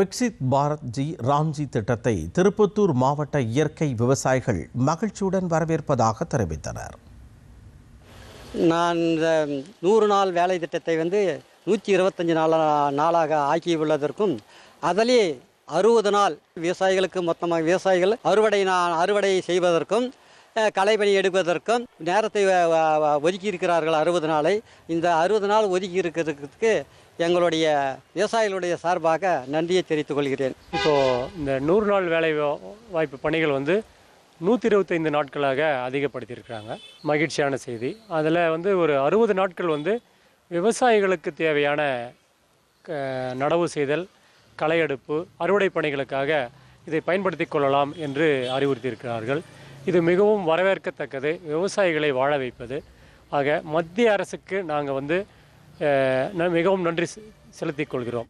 Viksit Bharat G Ramji திட்டத்தை திருப்பத்தூர் மாவட்ட இயற்கை விவசாயிகள் மகிழ்ச்சியுடன் வரவேற்பதாக தெரிவித்தனர். நான் இந்த நூறு நாள் வேலை திட்டத்தை வந்து நூற்றி இருபத்தஞ்சி நாள நாளாக ஆக்கியுள்ளதற்கும் அதிலே அறுபது நாள் விவசாயிகளுக்கு மொத்தமாக விவசாயிகள் அறுவடை நான் அறுவடை செய்வதற்கும் அஹ், எடுப்பதற்கும் நேரத்தை ஒதுக்கி இருக்கிறார்கள் அறுபது நாளை. இந்த அறுபது நாள் ஒதுக்கி இருக்கிறதுக்கு எங்களுடைய விவசாயிகளுடைய சார்பாக நன்றியை தெரிவித்துக் கொள்கிறேன். இப்போது இந்த நூறு நாள் வேலை வா- வாய்ப்பு பணிகள் வந்து நூற்றி இருபத்தைந்து நாட்களாக அதிகப்படுத்தியிருக்கிறாங்க. மகிழ்ச்சியான செய்தி. அதில் வந்து ஒரு அறுபது நாட்கள் வந்து விவசாயிகளுக்கு தேவையான க- நடவு செய்தல் களை எடுப்பு அறுவடை பணிகளுக்காக இதை பயன்படுத்தி கொள்ளலாம் என்று அறிவுறுத்தியிருக்கிறார்கள். இது மிகவும் வரவேற்கத்தக்கது விவசாயிகளை வாழ வைப்பது. ஆக மத்திய அரசுக்கு நாங்கள் வந்து மிகவும் நன்றி செ- செலுத்திக் கொள்கிறோம்.